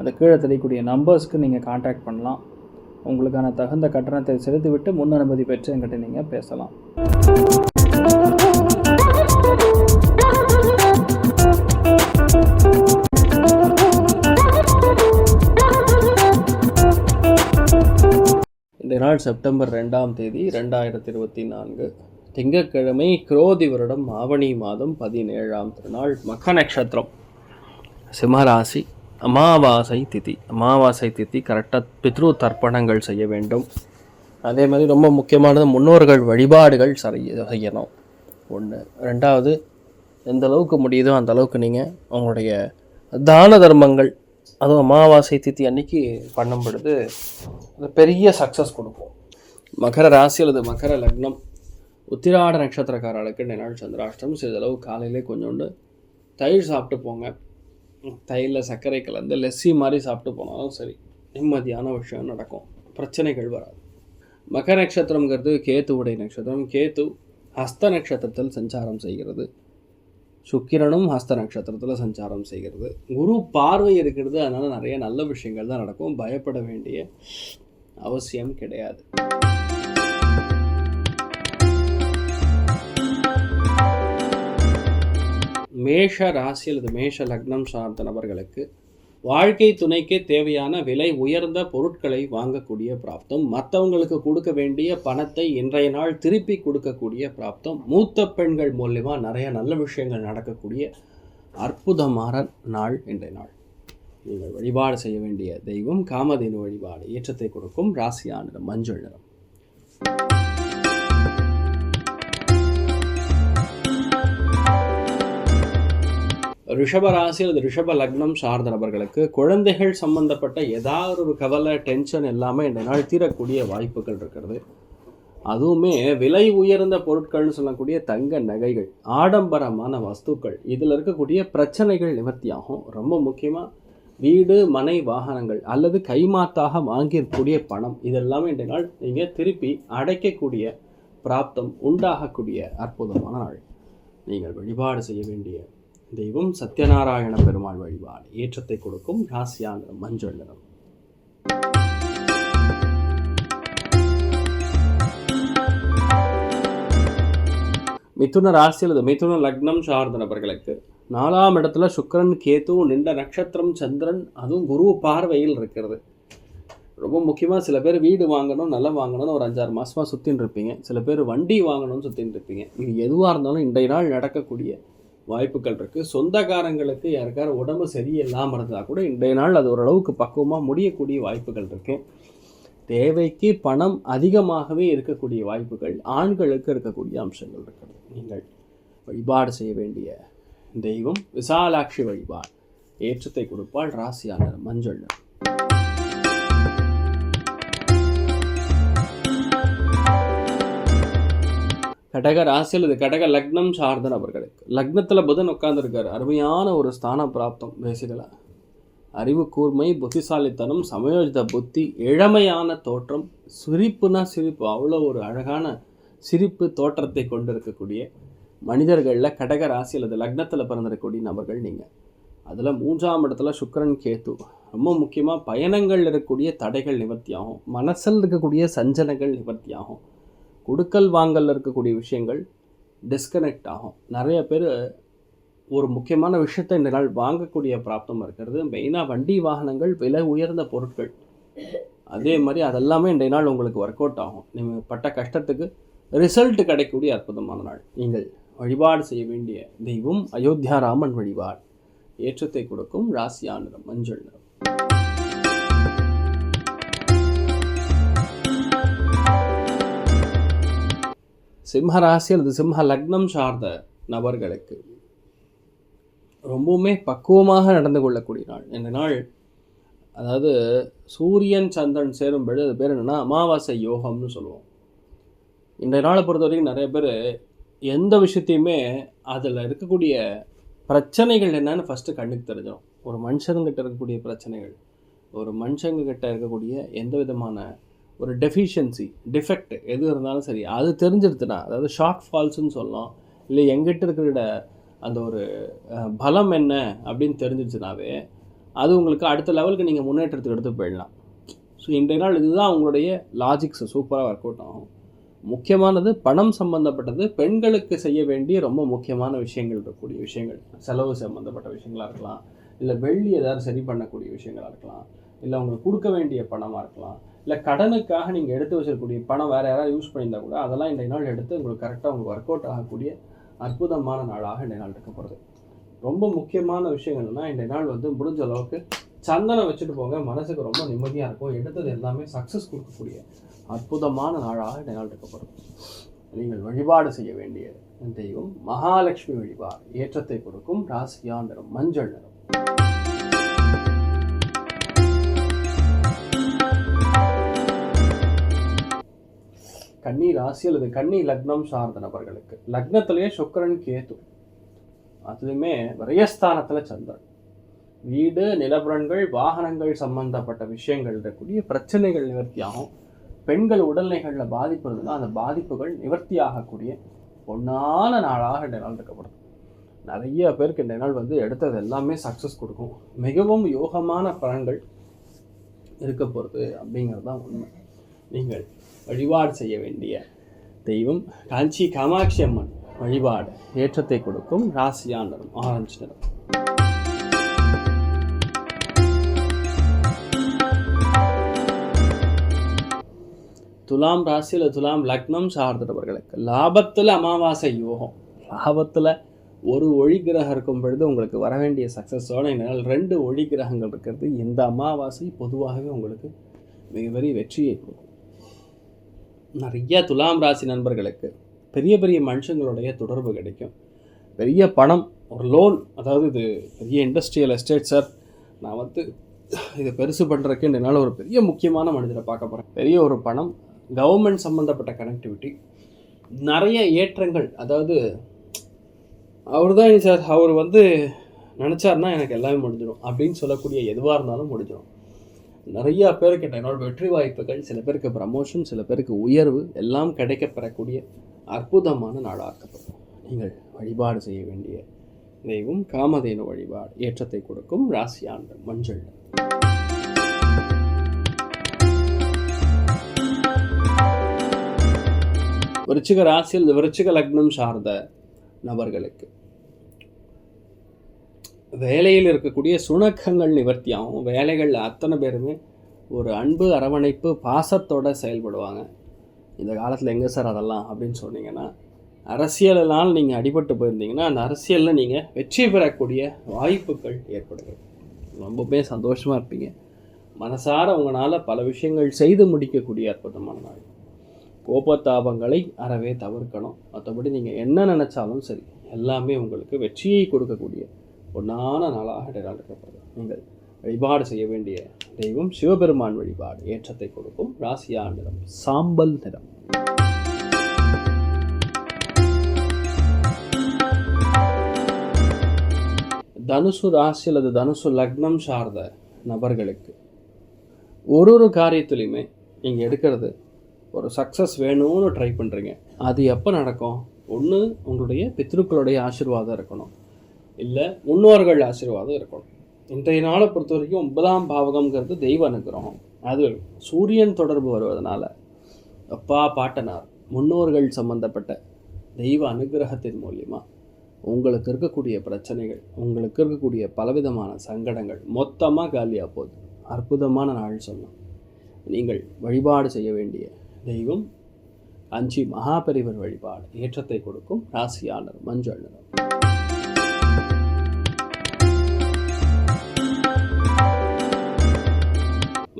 அந்த கீழே தெரியக்கூடிய நம்பர்ஸ்க்கு நீங்கள் காண்டாக்ட் பண்ணலாம். உங்களுக்கான தகுந்த கட்டணத்தை செலுத்திவிட்டு முன் அனுமதி பெற்று என்கிட்ட நீங்கள் பேசலாம். இந்த நாள் செப்டம்பர் ரெண்டாம் தேதி ரெண்டாயிரத்தி இருபத்தி நான்கு திங்கட்கிழமை குரோதி வருடம் ஆவணி மாதம் பதினேழாம் திருநாள் மக நட்சத்திரம். சிம்மராசி அமாவாசை திதி. அமாவாசை திதி கரெக்டாக பித்ரு தர்ப்பணங்கள் செய்ய வேண்டும். அதே மாதிரி ரொம்ப முக்கியமானது முன்னோர்கள் வழிபாடுகள் செய்ய செய்யணும். ஒன்று ரெண்டாவது எந்த அளவுக்கு முடியுதோ அந்த அளவுக்கு நீங்கள் உங்களுடைய தான தர்மங்கள் அதுவும் அமாவாசை தித்தி அன்னைக்கு பண்ணும் பொழுது அது பெரிய சக்ஸஸ் கொடுக்கும். மகர ராசி அல்லது மகர லக்னம் உத்திராட நட்சத்திரக்காரர்களுக்கு இந்த சந்திராஷ்டம் சிறிதளவு காலையிலே கொஞ்சோண்டு தயிர் சாப்பிட்டு போங்க. தயிரில் சர்க்கரை கலந்து லெஸ்ஸி மாதிரி சாப்பிட்டு போனாலும் சரி நிம்மதியான விஷயம் நடக்கும். பிரச்சனைகள் வராது. மக நட்சத்திரங்கிறது கேத்துவுடைய நட்சத்திரம். கேத்து ஹஸ்த நட்சத்திரத்தில் சஞ்சாரம் செய்கிறது. சுக்கிரனும் ஹஸ்த நட்சத்திரத்தில் சஞ்சாரம் செய்கிறது. குரு பார்வை இருக்கிறது அதனால் நிறைய நல்ல விஷயங்கள் தான் நடக்கும். பயப்பட வேண்டிய அவசியம் கிடையாது. மேஷ ராசி அல்லது மேஷ லக்னம் சார்ந்த நபர்களுக்கு வாழ்க்கை துணைக்கே தேவையான விலை உயர்ந்த பொருட்களை வாங்கக்கூடிய பிராப்தம் மற்றவங்களுக்கு கொடுக்க வேண்டிய பணத்தை இன்றைய நாள் திருப்பி கொடுக்கக்கூடிய பிராப்தம் மூத்த பெண்கள் மூலியமாக நிறைய நல்ல விஷயங்கள் நடக்கக்கூடிய அற்புதமான நாள் இன்றைய நாள். நீங்கள் வழிபாடு செய்ய வேண்டிய தெய்வம் காமதேனு வழிபாடு ஏற்றத்தை கொடுக்கும் ராசியான மஞ்சள் நிறம். ரிஷப ராசி அல்லது ரிஷப லக்னம் சார்ந்த நபர்களுக்கு குழந்தைகள் சம்பந்தப்பட்ட ஏதாவது ஒரு கவலை டென்ஷன் எல்லாமே இந்த நாள் தீரக்கூடிய வாய்ப்புகள் இருக்கிறது. அதுவுமே விலை உயர்ந்த பொருட்கள்னு சொல்லக்கூடிய தங்க நகைகள் ஆடம்பரமான வஸ்துக்கள் இதில் இருக்கக்கூடிய பிரச்சனைகள் நிவர்த்தியாகும். ரொம்ப முக்கியமாக வீடு மனை வாகனங்கள் அல்லது கைமாத்தாக வாங்கியிருக்கக்கூடிய பணம் இதெல்லாமே இந்த நாள் நீங்கள் திருப்பி அடைக்கக்கூடிய பிராப்தம் உண்டாகக்கூடிய அற்புதமான நாள். நீங்கள் வழிபாடு செய்ய வேண்டிய தெய்வம் சத்யநாராயண பெருமாள் வழிபாடு. ஏற்றத்தை கொடுக்கும் ராசியான மஞ்சள் நிறம் மிதுன ராசி அல்லது மிதுன லக்னம் சார்ந்த நபர்களுக்கு நாலாம் இடத்துல சுக்கரன் கேது நின்ற நட்சத்திரம் சந்திரன் அதுவும் குரு பார்வையில் இருக்கிறது. ரொம்ப முக்கியமாக சில பேர் வீடு வாங்கணும் நல்லா வாங்கணும்னு ஒரு அஞ்சாறு மாதமாக சுற்றின்னு இருப்பீங்க. சில பேர் வண்டி வாங்கணும்னு சுற்றின்னு இருப்பீங்க. இது எதுவாக இருந்தாலும் இன்றைய நாள் நடக்கக்கூடிய வாய்ப்புகள் இருக்குது சொந்தக்காரங்களுக்கு யாருக்கார உடம்பு சரியில்லாமல் இருந்தால் கூட இன்றைய நாள் அது ஓரளவுக்கு பக்குவமாக முடியக்கூடிய வாய்ப்புகள் இருக்குது தேவைக்கு பணம் அதிகமாகவே இருக்கக்கூடிய வாய்ப்புகள் ஆண்களுக்கு இருக்கக்கூடிய அம்சங்கள் இருக்கிறது நீங்கள் வழிபாடு செய்ய வேண்டிய தெய்வம் விசாலாட்சி வழிபாடு ஏற்றத்தை கொடுப்பால் ராசியான மஞ்சள் நிறம். கடக ராசி அல்லது கடக லக்னம் சார்ந்த நபர்களுக்கு லக்னத்தில் புதன் உட்காந்துருக்கார் அருமையான ஒரு ஸ்தான பிராப்தம் பேசிக்கலாம் அறிவு கூர்மை புத்திசாலித்தனம் சமயோஜித புத்தி இளமையான தோற்றம் சிரிப்புனா சிரிப்பு. அவ்வளோ ஒரு அழகான சிரிப்பு தோற்றத்தை கொண்டிருக்கக்கூடிய மனிதர்களில் கடக ராசி அல்லது லக்னத்தில் பிறந்திருக்கக்கூடிய நபர்கள் நீங்கள் அதில் மூன்றாம் இடத்துல சுக்கரன் கேத்து ரொம்ப முக்கியமாக பயணங்கள் இருக்கக்கூடிய தடைகள் நிவர்த்தியாகும் மனசில் இருக்கக்கூடிய சஞ்சனங்கள் நிவர்த்தியாகும் கொடுக்கல் வாங்கல் இருக்கக்கூடிய விஷயங்கள் டிஸ்கனெக்ட் ஆகும். நிறைய பேர் ஒரு முக்கியமான விஷயத்தை இந்த நாள் வாங்கக்கூடிய பிராப்தம் இருக்கிறது. மெயினாக வண்டி வாகனங்கள் விலை உயர்ந்த பொருட்கள். அதே மாதிரி அதெல்லாமே இன்றைய நாள் உங்களுக்கு ஒர்க் அவுட் ஆகும். நீங்கள் பட்ட கஷ்டத்துக்கு ரிசல்ட் கிடைக்கக்கூடிய அற்புதமான நாள். நீங்கள் வழிபாடு செய்ய வேண்டிய தெய்வம் அயோத்தியா ராமன் வழிபாடு. ஏற்றத்தை கொடுக்கும் ராசியா நிறம் மஞ்சள் நிறம். சிம்மராசி அல்லது சிம்ம லக்னம் சார்ந்த நபர்களுக்கு ரொம்பவுமே பக்குவமாக நடந்து கொள்ளக்கூடிய நாள். இந்த நாள் அதாவது சூரியன் சந்திரன் சேரும் பொழுது அது பேர் என்னென்னா அமாவாசை யோகம்னு சொல்லுவோம். இன்றைய நாளை பொறுத்த வரைக்கும் நிறைய பேர் எந்த விஷயத்தையுமே அதில் இருக்கக்கூடிய பிரச்சனைகள் என்னன்னு ஃபஸ்ட்டு கண்ணுக்கு தெரிஞ்சிடும் ஒரு மனுஷங்கிட்ட இருக்கக்கூடிய பிரச்சனைகள் ஒரு மனுஷங்கக்கிட்ட இருக்கக்கூடிய எந்த விதமான ஒரு டெஃபிஷியன்சி டிஃபெக்ட் எது இருந்தாலும் சரி அது தெரிஞ்சிருத்துனா அதாவது ஷார்ட் ஃபால்ஸ்னு சொல்லலாம் இல்லை எங்கிட்ட இருக்கிற அந்த ஒரு பலம் என்ன அப்படின்னு தெரிஞ்சிருச்சுனாவே அது உங்களுக்கு அடுத்த லெவலுக்கு நீங்கள் முன்னேற்றத்துக்கு எடுத்து போயிடலாம். ஸோ இன்றைய நாள் இதுதான் உங்களுடைய லாஜிக்ஸ் சூப்பராக ஒர்க் அவுட் ஆகும். முக்கியமானது பணம் சம்மந்தப்பட்டது பெண்களுக்கு செய்ய வேண்டிய ரொம்ப முக்கியமான விஷயங்கள் இருக்கக்கூடிய விஷயங்கள். செலவு சம்மந்தப்பட்ட விஷயங்களாக இருக்கலாம் இல்லை வெள்ளி ஏதாவது சரி பண்ணக்கூடிய விஷயங்களாக இருக்கலாம் இல்லை அவங்களுக்கு கொடுக்க வேண்டிய பணமாக இருக்கலாம் இல்லை கடனுக்காக நீங்கள் எடுத்து வச்சிருக்கக்கூடிய பணம் வேறு யாராவது யூஸ் பண்ணியிருந்தா கூட அதெல்லாம் இந்த நாள் எடுத்து உங்களுக்கு கரெக்டாக உங்களுக்கு ஒர்க் அவுட் ஆகக்கூடிய அற்புதமான நாளாக இந்த நாள் இருக்க போகிறது ரொம்ப முக்கியமான விஷயங்கள்னா இந்த நாள் வந்து முடிஞ்ச அளவுக்கு சந்தனம் வச்சுட்டு போங்க. மனசுக்கு ரொம்ப நிம்மதியாக இருக்கும். எடுத்தது எல்லாமே சக்ஸஸ் கொடுக்கக்கூடிய அற்புதமான நாளாக இந்த நாள் இருக்க போகிறது நீங்கள் வழிபாடு செய்ய வேண்டிய தெய்வம் மகாலட்சுமி வழிபாடு. ஏற்றத்தை கொடுக்கும் ராசியா நிறம் மஞ்சள் நிறம். கன்னி ராசி அல்லது கன்னி லக்னம் சார்ந்த நபர்களுக்கு. லக்னத்திலேயே சுக்கிரன் கேது. அதுலேயுமே விரயஸ்தானத்தில் சந்திரன். வீடு நிலபுரன்கள் வாகனங்கள் சம்பந்தப்பட்ட விஷயங்கள் இருக்கக்கூடிய பிரச்சனைகள் நிவர்த்தியாகும். பெண்கள் உடல்நிலைகளில் பாதிப்பு இருந்ததுன்னா அந்த பாதிப்புகள் நிவர்த்தி ஆகக்கூடிய பொன்னான நாளாக இந்த நாள் இருக்கப்படுது. நிறைய பேருக்கு இந்த நாள் வந்து எடுத்தது எல்லாமே சக்ஸஸ் கொடுக்கும். மிகவும் யோகமான பலன்கள் இருக்க போகிறது அப்படிங்கிறது தான் உண்மை. நீங்கள் வழிபாடு செய்ய வேண்டிய தெய்வம் காஞ்சி காமாட்சி அம்மன் வழிபாடு ஏற்றத்தை கொடுக்கும் ராசியான நிறம் ஆரஞ்சு நிறம். துலாம் ராசியில் துலாம் லக்னம் சார்ந்தவர்களுக்கு லாபத்தில் அமாவாசை யோகம். லாபத்தில் ஒரு ஒளி கிரகம் இருக்கும் பொழுது உங்களுக்கு வர வேண்டிய சக்ஸஸோடு என்னால் ரெண்டு ஒளி கிரகங்கள் இருக்கிறது. இந்த அமாவாசை பொதுவாகவே உங்களுக்கு மிகப்பெரிய வெற்றியை கொடுக்கும். நிறைய துலாம் ராசி நண்பர்களுக்கு பெரிய பெரிய மனுஷங்களுடைய தொடர்பு கிடைக்கும். பெரிய பணம் ஒரு லோன் அதாவது இது பெரிய இண்டஸ்ட்ரியல் எஸ்டேட் சார் நான் வந்து இதை பெருசு பண்ணுறக்கு என்னால் ஒரு பெரிய முக்கியமான மனிதரை பார்க்க போகிறேன் பெரிய ஒரு பணம் கவர்மெண்ட் சம்மந்தப்பட்ட கனெக்டிவிட்டி நிறைய ஏற்றங்கள். அதாவது அவர் தான் சார் அவர் வந்து நினச்சாருன்னா எனக்கு எல்லாமே முடிஞ்சிடும். அப்படின்னு சொல்லக்கூடிய எதுவாக இருந்தாலும் முடிஞ்சிடும். நிறையா பேருக்கு என்னோட வெற்றி வாய்ப்புகள் சில பேருக்கு ப்ரமோஷன் சில பேருக்கு உயர்வு எல்லாம் கிடைக்கப்பெறக்கூடிய அற்புதமான நாடாக்கப்படும். நீங்கள் வழிபாடு செய்ய வேண்டிய தெய்வம் காமதேனு வழிபாடு ஏற்றத்தை கொடுக்கும் ராசி ஆண்டு மஞ்சள். விருச்சிக ராசியில் விருச்சிக லக்னம் சார்ந்த நபர்களுக்கு வேலையில் இருக்கக்கூடிய சுணக்கங்கள் நிவர்த்தியாகும். வேலைகளில் அத்தனை பேருமே ஒரு அன்பு அரவணைப்பு பாசத்தோடு செயல்படுவாங்க. இந்த காலத்தில் எங்கே சார் அதெல்லாம் அப்படின்னு சொன்னீங்கன்னா அரசியலினால் நீங்கள் அடிபட்டு போயிருந்தீங்கன்னா அந்த அரசியலில் நீங்கள் வெற்றி பெறக்கூடிய வாய்ப்புகள் ஏற்படுகிறது. ரொம்பவே சந்தோஷமாக இருப்பீங்க. மனசார உங்களால் பல விஷயங்கள் செய்து முடிக்கக்கூடிய அற்புதமான நாள். கோபத்தாபங்களை அறவே தவிர்க்கணும். மற்றபடி நீங்கள் என்ன நினச்சாலும் சரி எல்லாமே உங்களுக்கு வெற்றியை கொடுக்கக்கூடிய பொன்னான நாளாக இந்த நீங்கள் வழிபாடு செய்ய வேண்டிய தெய்வம் சிவபெருமான் வழிபாடு ஏற்றத்தை கொடுக்கும் ராசியா நிறம் சாம்பல் நிறம். தனுசு ராசி அல்லது தனுசு லக்னம் சார்ந்த நபர்களுக்கு ஒரு ஒரு காரியத்துலையுமே நீங்கள் எடுக்கிறது ஒரு சக்ஸஸ் வேணும்னு ட்ரை பண்ணுறீங்க அது எப்போ நடக்கும்? ஒன்று உங்களுடைய பித்ருக்களுடைய ஆசீர்வாதம் இருக்கணும். இல்லை முன்னோர்கள் ஆசீர்வாதம் இருக்கணும். இன்றைய நாளை பொறுத்த வரைக்கும் ஒன்பதாம் பாவகம்ங்கிறது தெய்வ அனுகிரகம். அது சூரியன் தொடர்பு வருவதனால அப்பா பாட்டனார் முன்னோர்கள் சம்பந்தப்பட்ட தெய்வ அனுகிரகத்தின் மூலியமாக உங்களுக்கு இருக்கக்கூடிய பிரச்சனைகள் உங்களுக்கு இருக்கக்கூடிய பலவிதமான சங்கடங்கள் மொத்தமாக காலியாக போகுது. அற்புதமான நாள் சொல்லலாம் நீங்கள் வழிபாடு செய்ய வேண்டிய தெய்வம் அஞ்சு மகாபெரிவர் வழிபாடு ஏற்றத்தை கொடுக்கும் ராசியாளர் மஞ்சள் நிறம்.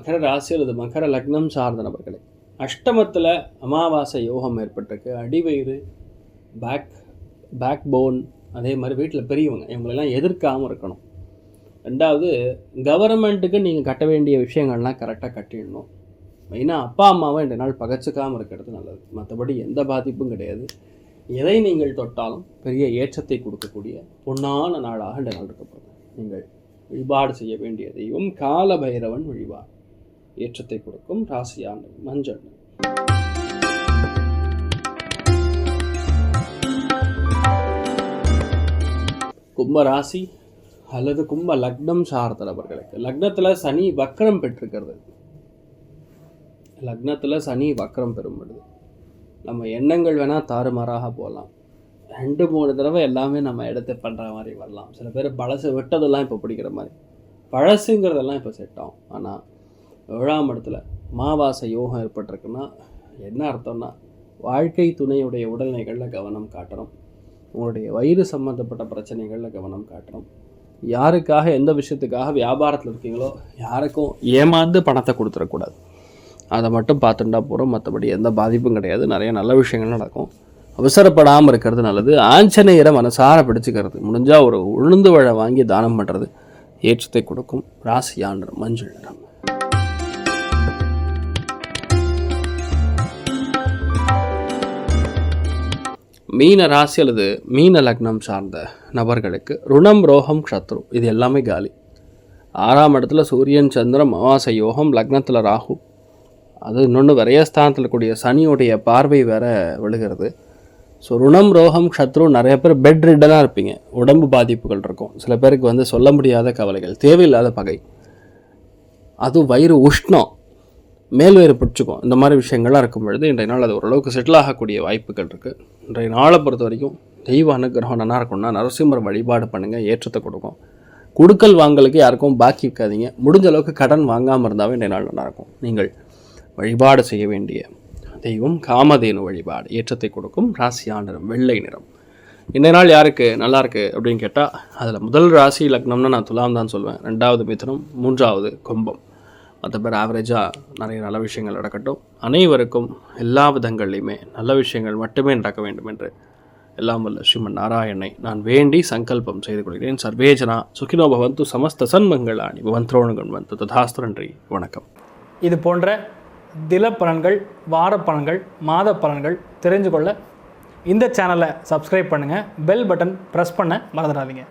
மகர ராசி அல்லது மகர லக்னம் சார்ந்த நபர்களே அஷ்டமத்தில் அமாவாசை யோகம் ஏற்பட்டிருக்கு. அடிவயிறு பேக் பேக் போன் அதே மாதிரி வீட்டில் பெரியவங்க இவங்களெல்லாம் எதிர்க்காமல் இருக்கணும். ரெண்டாவது கவர்மெண்ட்டுக்கு நீங்கள் கட்ட வேண்டிய விஷயங்கள்லாம் கரெக்டாக கட்டிடணும். மெயினாக அப்பா அம்மாவை இந்த நாள் பகச்சிக்காமல் இருக்கிறது நல்லது. மற்றபடி எந்த பாதிப்பும் கிடையாது. எதை நீங்கள் தொட்டாலும் பெரிய ஏற்றத்தை கொடுக்கக்கூடிய பொன்னான நாளாக இந்த நாள் இருக்கப்படுது நீங்கள் வழிபாடு செய்ய வேண்டிய தெய்வம் கால பைரவன் வழிபாடு. ஏற்றத்தை கொடுக்கும் ராசியான மஞ்சள் கும்ப ராசி அல்லது கும்ப லக்னம் சார்ந்த நபர்களுக்கு லக்னத்தில் சனி வக்கரம் பெற்றிருக்கிறது. லக்னத்தில் சனி வக்கரம் பெறும்படுது நம்ம எண்ணங்கள் வேணால் தாறுமாறாக போகலாம். ரெண்டு மூணு தடவை எல்லாமே நம்ம எடுத்து பண்ணுற மாதிரி வரலாம். சில பேர் பழசு விட்டதெல்லாம் இப்போ பிடிக்கிற மாதிரி. பழசுங்கிறதெல்லாம் இப்போ செட் ஆகும். ஆனால் ஏழாம் இடத்துல மாவாசை யோகம் ஏற்பட்டிருக்குன்னா என்ன அர்த்தம்னா வாழ்க்கை துணையுடைய உடல்நிலைகளில் கவனம் காட்டுறோம். உங்களுடைய வயிறு சம்மந்தப்பட்ட பிரச்சனைகளில் கவனம் காட்டுறோம். யாருக்காக எந்த விஷயத்துக்காக வியாபாரத்தில் இருக்கீங்களோ யாருக்கும் ஏமாந்து பணத்தை கொடுத்துடக்கூடாது. அதை மட்டும் பார்த்துட்டா போகிறோம் மற்றபடி எந்த பாதிப்பும் கிடையாது. நிறைய நல்ல விஷயங்கள் நடக்கும். அவசரப்படாமல் இருக்கிறது நல்லது. ஆஞ்சநேயரை மனசார பிடிச்சிக்கிறது. முடிஞ்சால் ஒரு உளுந்து வழை வாங்கி தானம் பண்ணுறது ஏற்றத்தை கொடுக்கும். ராசியான மஞ்சள் நிறம். மீன ராசி அல்லது மீன லக்னம் சார்ந்த நபர்களுக்கு ருணம் ரோகம் ஷத்ரு இது எல்லாமே காலி. ஆறாம் இடத்துல சூரியன் சந்திரன் அமாவாசை யோகம் லக்னத்தில் ராகு. அது இன்னொன்று விரயஸ்தானத்தில் கூடிய சனியுடைய பார்வை வேற விழுகிறது. ஸோ ருணம் ரோகம் ஷத்ரு நிறைய பேர் பெட் ரிட்டனாக இருப்பீங்க. உடம்பு பாதிப்புகள் இருக்கும். சில பேருக்கு வந்து சொல்ல முடியாத கவலைகள் தேவையில்லாத பகை. அதுவும் வயிறு உஷ்ணம். மேல் வயிறு பிடிச்சிக்கும். இந்த மாதிரி விஷயங்கள்லாம் இருக்கும் பொழுது இன்றைய நாள் அது ஓரளவுக்கு செட்டில் ஆகக்கூடிய வாய்ப்புகள் இருக்குது இன்றைய நாளை பொறுத்த வரைக்கும் தெய்வ அனுகிரகம் நல்லா இருக்கும்னா நரசிம்மர் வழிபாடு பண்ணுங்கள் ஏற்றத்தை கொடுக்கும். கொடுக்கல் வாங்கலுக்கு யாருக்கும் பாக்கி இருக்காதீங்க. முடிஞ்ச அளவுக்கு கடன் வாங்காமல் இருந்தாவே இன்றைய நாள் நல்லாயிருக்கும் நீங்கள் வழிபாடு செய்ய வேண்டிய தெய்வம் காமதேனு வழிபாடு ஏற்றத்தை கொடுக்கும் ராசியான நிறம் வெள்ளை நிறம். இன்றைய நாள் யாருக்கு நல்லாயிருக்கு அப்படின்னு கேட்டால் அதில் முதல் ராசி லக்னம்னா நான் துலாம் தான் சொல்வேன். ரெண்டாவது மிதுனம் மூன்றாவது கும்பம். மற்ற பேர் ஆவரேஜாக நிறைய நல்ல விஷயங்கள் நடக்கட்டும். அனைவருக்கும் எல்லா விதங்கள்லையுமே நல்ல விஷயங்கள் மட்டுமே நடக்க வேண்டும் என்று எல்லாம் வல்ல ஸ்ரீமன் நாராயணனை நான் வேண்டி சங்கல்பம் செய்து கொள்கிறேன். சர்வேஜனா சுகினோ பவந்து சமஸ்த சன்மங்களாணி. பவந்த்ரோணுகன் வந்து ததாஸ்து நன்றி வணக்கம். இது போன்ற தில பலன்கள் வார பலன்கள் மாத பலன்கள் தெரிஞ்சு கொள்ள இந்த சேனலை சப்ஸ்கிரைப் பண்ணுங்கள் பெல் பட்டன் ப்ரெஸ் பண்ண மறந்துடாதீங்க.